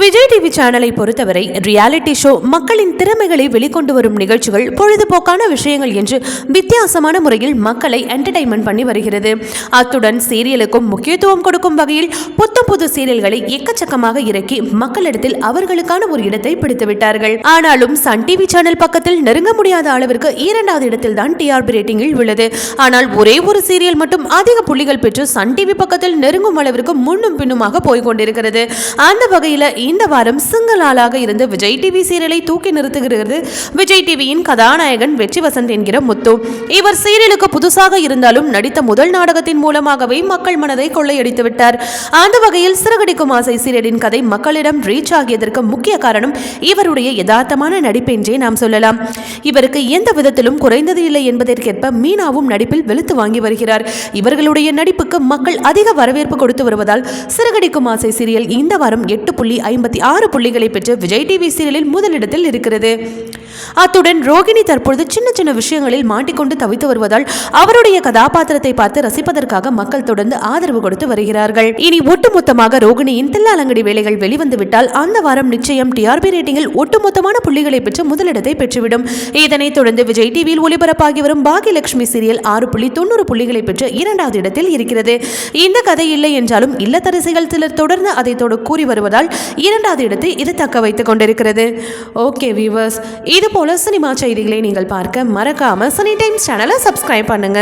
Vijay TV சேனலை பொறுத்தவரை reality show மக்களின் திறமைகளை வெளிக்கொண்டு வரும் நிகழ்ச்சிகள் பொழுதுபோக்கான விஷயங்கள் என்று வித்தியாசமான முறையில் மக்களை என்டர்டைன்மெண்ட் பண்ணி வருகிறது. அத்துடன் சீரியலுக்கும் முக்கியத்துவம் கொடுக்கும் வகையில் புத்தம் புது சீரியல்களை எக்கச்சக்கமாக இறக்கி மக்களிடத்தில் அவர்களுக்கான ஒரு இடத்தை பிடித்துவிட்டார்கள் ஆனாலும் சன் டிவி சேனல் பக்கத்தில் நெருங்க முடியாத அளவிற்கு இரண்டாவது இடத்தில் தான் டிஆர்பி ரேட்டிங்கில் உள்ளது. ஆனால் ஒரே ஒரு சீரியல் மட்டும் அதிக புள்ளிகள் பெற்று சன் டிவி பக்கத்தில் நெருங்கும் அளவிற்கு முன்னும் பின்னுமாக போய்கொண்டிருக்கிறது அந்த வகையில் இந்த வாரம் சிங்கிள் ஆளாக இருந்து விஜய் டிவி சீரியலை தூக்கி நிறுத்துகிறது. விஜய் டிவியின் கதாநாயகன் வெற்றி வசந்த் என்கிற முத்து. இவர் சீரியலுக்கு புதுசாக இருந்தாலும் நடித்த முதல் நாடகத்தின் மூலமாகவே மக்கள் மனதை கொள்ளையடித்து விட்டார். அந்த வகையில் சிறகடிக்கும் ஆசை சீரியலின் கதை மக்களிடம் ரீச் ஆகியதற்கு முக்கிய காரணம் இவருடைய யதார்த்தமான நடிப்பென்றே நாம் சொல்லலாம். இவருக்கு எந்த விதத்திலும் குறைந்தது இல்லை என்பதற்கேற்ப மீனாவும் நடிப்பில் வெளுத்து வாங்கி வருகிறார். இவர்களுடைய நடிப்புக்கு மக்கள் அதிக வரவேற்பு கொடுத்து வருவதால் சிறகடிக்கும் ஆசை சீரியல் இந்த வாரம் எட்டு புள்ளி ஐம்பத்தி ஆறு புள்ளிகளை பெற்று விஜய் டிவி சீரியலில் முதலிடத்தில் இருக்கிறது. அத்துடன் ரோகிணி தற்பொழுது சின்ன சின்ன விஷயங்களில் மாட்டிக்கொண்டு தவித்து வருவதால் அவருடைய கதாபாத்திரத்தை பார்த்து ரசிப்பதற்காக மக்கள் தொடர்ந்து ஆதரவு கொடுத்து வருகிறார்கள். இனி ஒட்டுமொத்தமாக ரோகிணியின் தில்லாலங்கடி வேலைகள் வெளிவந்து விட்டால் அந்த வாரம் நிச்சயம் டிஆர்பி ரேட்டிங்கில் ஒட்டுமொத்தமான புள்ளிகளை பெற்று முதலிடத்தை பெற்றுவிடும். இதனைத் தொடர்ந்து விஜய் டிவியில் ஒளிபரப்பாகி வரும் பாகியலட்சுமி சீரியல் ஆறு புள்ளி தொண்ணூறு புள்ளிகளை பெற்று இரண்டாவது இடத்தில் இருக்கிறது. இந்த கதை இல்லை என்றாலும் இல்லத்தரசிகள் சிலர் தொடர்ந்து அதை தொடர் கூறி வருவதால் இரண்டாவது இடத்தை இது தக்க வைத்துக் கொண்டிருக்கிறது. ஓகே வீவர்ஸ் இது போல சினிமா செய்திகளை நீங்கள் பார்க்க மறக்காம சனி டைம்ஸ் சேனலை சப்ஸ்கிரைப் பண்ணுங்க.